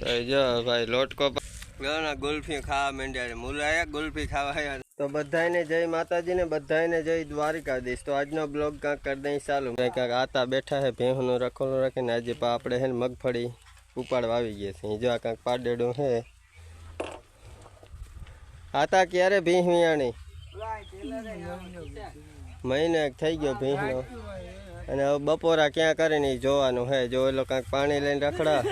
જો ભાઈ, લોટકો ગુલ્ફી ખાવા માંડ્યા મુલાયા ગુલ્ફી ખાવા તો બધાને જય માતાજી ને બધાને જય દ્વારિકાધીશ. તો આજનો બ્લોગ કાંક કરી દઈ ચાલુ કાંક આતા બેઠા હે ભેહુનું રખોલો રાખીને. આજે પા આપણે હે મગફળી ઉપાડવા આવી ગયા છે જો આ કાંક પાડેડું છે. આતા ક્યારે ભીહ વિયાણી મહિનો થઈ ગયો ભીહનો અને હવે બપોરા ક્યાં કરે ને જોવાનું હે જો એ લોકો કાંઈક પાણી લઈને રખડા.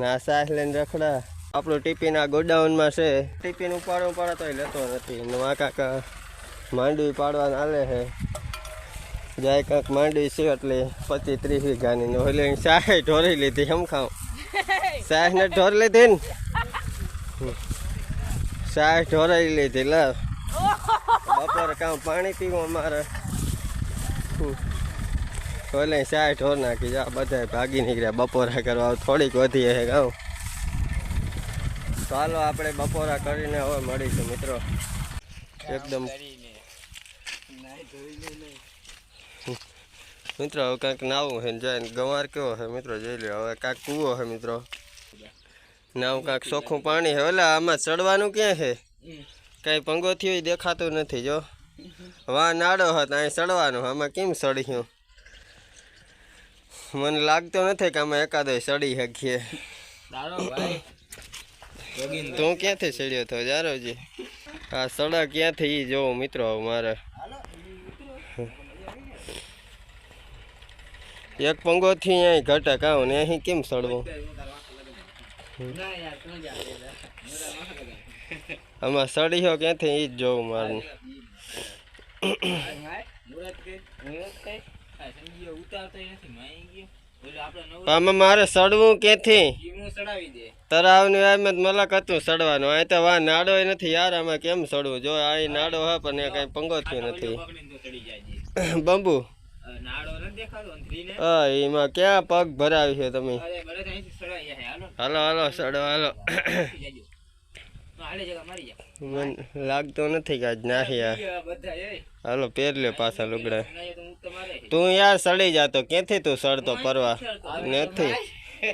ના સાસ લઈને રખડા. આપણું ટિફિન આ ગોડાઉનમાં છે. ટિફિન ઉપાડો ઉપાડો તોય લેતો નથી. આ કાંક માંડવી પાડવાના હાલે છે. જાય કાંક માંડવી છે એટલે પચીસ ત્રીસ વીઘાની. ને એટલે શાહે ઢોરી લીધી એમ ખાઉં. સાહેબ ને ઢોર લીધી ને? સાહેબ ઢોરાઈ લીધી લ બપોર કામ પાણી પીવું અમારે. ઓલે શાહ ઢોર નાખી જા બધા ભાગી નીકળ્યા. બપોરા કરવા થોડીક વધી હે ગાઉ. ચાલો આપણે બપોરા કરીને હવે મળીશું મિત્રો. એકદમ મિત્રો, હવે કાંઈક નાવું હે જાય ગવાર કેવો હે મિત્રો, જોઈ લો હવે કાંઈક કૂવો હે મિત્રો. નાવું કાંઈક ચોખ્ખું પાણી છે ઓલા આમાં ચડવાનું ક્યાં છે કાંઈ પંગોથી હોય દેખાતું નથી જો. વા નાડો હતો અહીં ચડવાનું. આમાં કેમ ચડ્યું? મને લાગતો નથી કે આમાં એકાદો ચડી શકીએ. તું ક્યાંથી ચડ્યો હતો જારોજી આ સડક ક્યાંથી એ જોવું મિત્રો મારે એક પંગોથી અહીં ઘટે કાં ને અહીં કેમ સડવું? આમાં સડીયો ક્યાંથી એ જ જોવું મારે. આમાં મારે સડવું ક્યાંથી તરાવની એમ મલક હતું સડવાનું અહીં તો વા નાડો નથી યાર આમાં કેમ સડવું જો આ નાડો હા પણ એ કઈ પંગો થયો નથી બંબુ હા એમાં ક્યાં પગ ભરાવી છે તમે હાલો હાલો સડો હાલો મને લાગતો નથી કે આજ નાહી યાર હાલો પહેર લે પાછા લુગડા. તું યાર સડી જાતો ક્યાંથી તું સડતો પરવા નથી.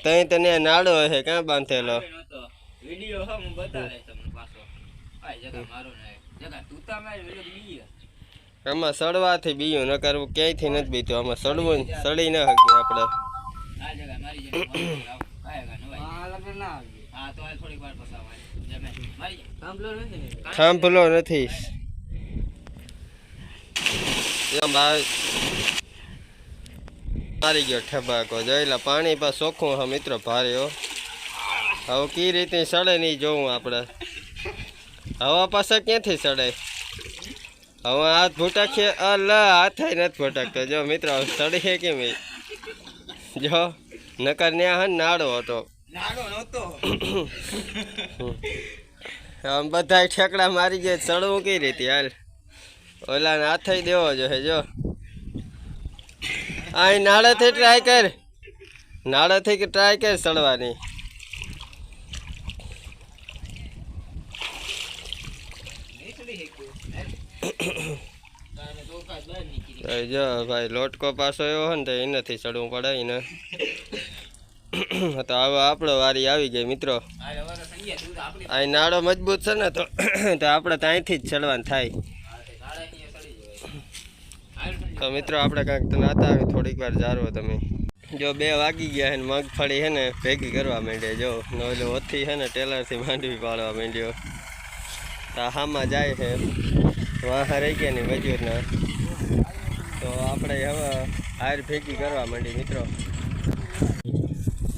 તઈ તને નાડો હશે ક્યાં બાંધેલો? આમાં સડવાથી બીયું ન કરવું ક્યાંયથી નથી બીતું આમાં સડવું ને સડી ન શકીએ આપણે. થાંભલો નથી. મારી ગયો ઠબાકો. જોઈલા પાણી પણ ચોખ્ખું હા મિત્રો ભાર્યો હો. હવે કઈ રીતે સડે નહીં જોવું આપણે. હવા પાસે ક્યાંથી સડે? હવે હાથ ભૂટાકીએ અલા હાથે નથી ભૂટાકતો જો મિત્રો સડીએ સડી કેમ જો નકર ન્યા નાડો હતો. નાડો નહોતો. બધા ઠેકડા મારી ગયા. ચડવું કઈ રીતે હાલ? ઓલા હાથે દેવો જોઈએ જો. અહીં નાળેથી ટ્રાય કર. નાળેથી ટ્રાય કર ચડવાની. જો, ભાઈ, લોટકો પાછો એવો હોય ને તો એનાથી ચડવું પડે એને તો હવે આપણો વારી આવી ગઈ, મિત્રો. અહીં નાળો મજબૂત છે ને તો તો આપણે ત્યાંથી જ ચડવાનું થાય. તે મિત્રો આપણે કાંઈક તો નાતા આવી થોડીક વાર જારો તમે. જો બે વાગી ગયા છે ને મગફળી છે ને, ભેગી કરવા માંડ્યા. જો નોલો ઓથી છે ને, ટેલરથી માંડવી પાડવા માંડ્યો. તો હામાં જાય છે. વાહ રહી ગયા ને મજૂરના. તો આપણે હવે હાર ભેગી કરવા માંડી, મિત્રો.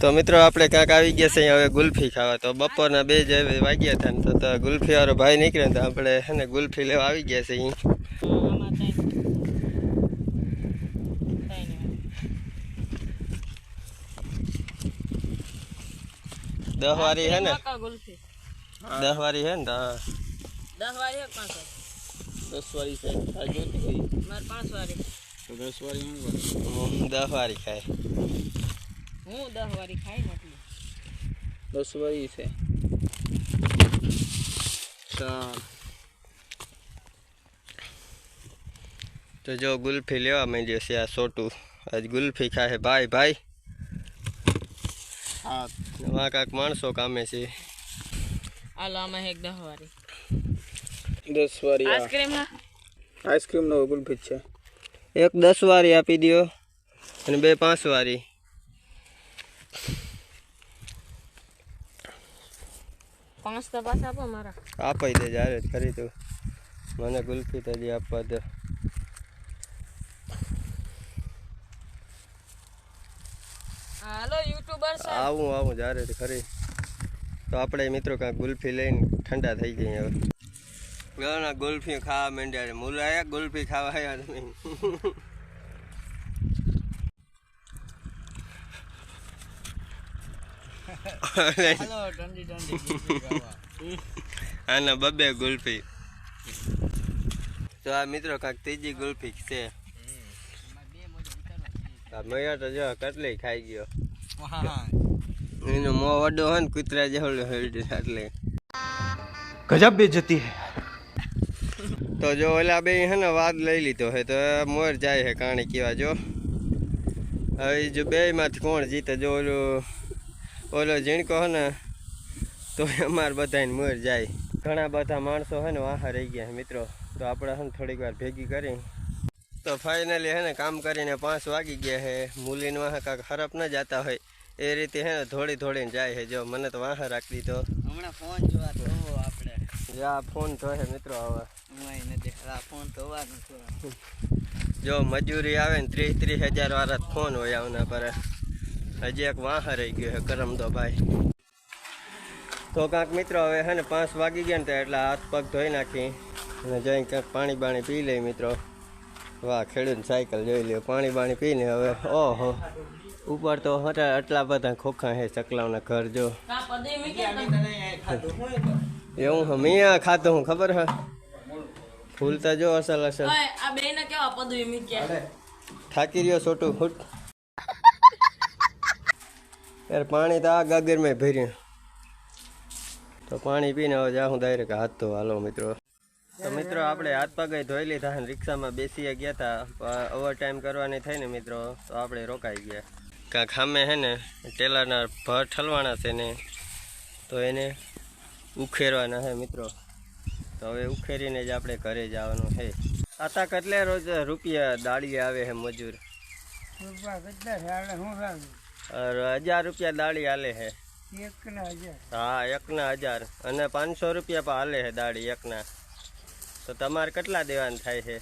તો મિત્રો આપણે ક્યાંક આવી ગયા છે હવે ગુલ્ફી ખાવા. તો બપોરના બે જ વાગ્યા હતા ને તો ગુલફી વાળો ભાઈ નીકળે તો આપણે છે ને ગુલ્ફી લેવા આવી ગયા છે અહીં. દસ વાળી છે ને? દસ છે ને? હા. દસ પાંચ છે. પાંચ વાળી હું ખાય. હું દસ વાળી ખાઈ નથી દસ વાળી છે. ચાલ. તો જો ગુલ્ફી લેવા માંડ્યો છે આ સોટું. આજ ગુલ્ફી ખાય ભાઈ ભાઈ. હા. કાંક માણસો કામે છે. હાલો આમાં એક દસ વાળી દસ વારી આઈસ્ક્રીમ આઈસ્ક્રીમનો ગુલ્ફી છે. એક દસ વારી આપી દો અને બે પાંચ વારી. પાંચ તો પાછા આપો મારા. આપાઈ દે જ્યારે જ ખરી તું. મને ગુલ્ફી તજી આપવા દે. હાલો યુટ્યુબર સાહેબ આવું આવું જ્યારે ખરી. તો આપણે મિત્રો કાંઈક ગુલ્ફી લઈને ઠંડા થઈ જઈએ હવે. ગુલ્ફી ખાવા માંડ્યા મુલાયા ગુલ્ફી ખાવા આવ્યા તમે હાલો ઠંડી ઠંડી આના બબે ગુલ્ફી. તો આ મિત્રો કાંક ત્રીજી ગુલ્ફી છે. મૈયા તો જો કેટલી ખાઈ ગયો. એનો મો વડો હોય ને કૂતરા જેવડો એટલે. ગજબ બેજતી હે. તો જો ઓલા બે હે ને વાદ લઈ લીધો હે તો મોર જાય હે કાણી કેવા જો. હવે જો બે માંથી કોણ જીતે જો ઓલું ઓલો ઝીણકો હે ને તો અમારે બધાને મોર જાય. ઘણા બધા માણસો હે ને વાહા રહી ગયા મિત્રો. તો આપણે હે ને થોડીક વાર ભેગી કરી. તો ફાઇનલી હે ને કામ કરીને પાંચ વાગી ગયા હે મૂલીને વાહ કાંક હરપ ન જતા હોય. એ રીતે હે ને થોડી થોડીને જાય છે. જો મને તો વાહ રાખી દીધો. હમણાં ફોન જોવા તો આપણે. આ ફોન તો હે મિત્રો હવે. હું ફોન તો જો મજૂરી આવે ને ત્રીસ ત્રીસ હજાર વાળા ફોન હોય આવના પર. હજી એક વાહ રહી ગયો છે કરમ તો ભાઈ. તો કાંક મિત્રો હવે હે ને પાંચ વાગી ગયા ને તો એટલે હાથ પગ ધોઈ નાખી અને જઈને ક્યાંક પાણી બાણી પી લઈ મિત્રો. વાહ ખેડૂત સાયકલ જોઈ લ્યો પાણી બાણી પીને હવે ઓહો. ઉપર તો હતા આટલા બધા ખોખા હે ચકલાઓના ઘર જો. એવું હું મિયા ખાતો હું ખબર હે? ફૂલતા જો અસલ અસલ. થાકી રહ્યો છોટું ફૂટ. યાર પાણી તો આ ગાગરમાં ભર્યું. તો પાણી પીને હવે જાઉં ડાયરેક્ટ હાથ તો હાલો મિત્રો. તો મિત્રો, આપણે હાથ પગે ધોઈ લીધા અને રિક્ષામાં બેસી ગયા હતા ઓવર ટાઈમ કરવાની થઈ ને મિત્રો. તો આપણે રોકાઈ ગયા. કાંક સામે હે ને ટેલરના ભર ઠલવાના છે ને, તો એને ઉખેરવાના હે મિત્રો. તો હવે ઉખેરીને જ આપણે ઘરે જવાનું છે આતા કેટલે રોજ રૂપિયા દાળી આવે છે? મજૂર અર હજાર રૂપિયા દાળી હાલે છે હા એકના હજાર. અને પાંચસો રૂપિયા પણ હાલે છે દાડી એકના. તો તમારે કેટલા દેવાના થાય છે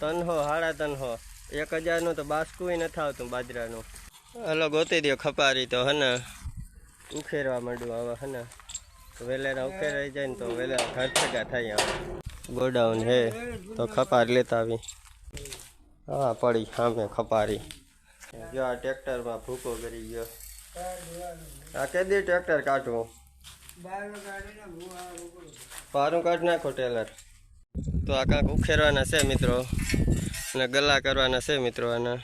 તનહો હાડા તનહો. એક હજારનું તો બાસકું નથી આવતું બાજરાનું. હલો ગોતી દો ખપારી તો હને? ઉખેરવા માંડું હવે હને? વેલેરા ઉખેરાઈ જાય ને તો વેલેરા ઘર ભેગા થાય આવે ગોડાઉન હે તો ખપારી લેતા આવી. હા પડી સામે ખપારી. જો આ ટ્રેક્ટરમાં ભૂકો કરી ગયો. આ કે દી ટ્રેક્ટર કાઢવું? બારું કાઢ નાખો ટેલર. તો આ કાંક ઉખેરવાના છે મિત્રો. અને ગલા કરવાના છે મિત્રો આના.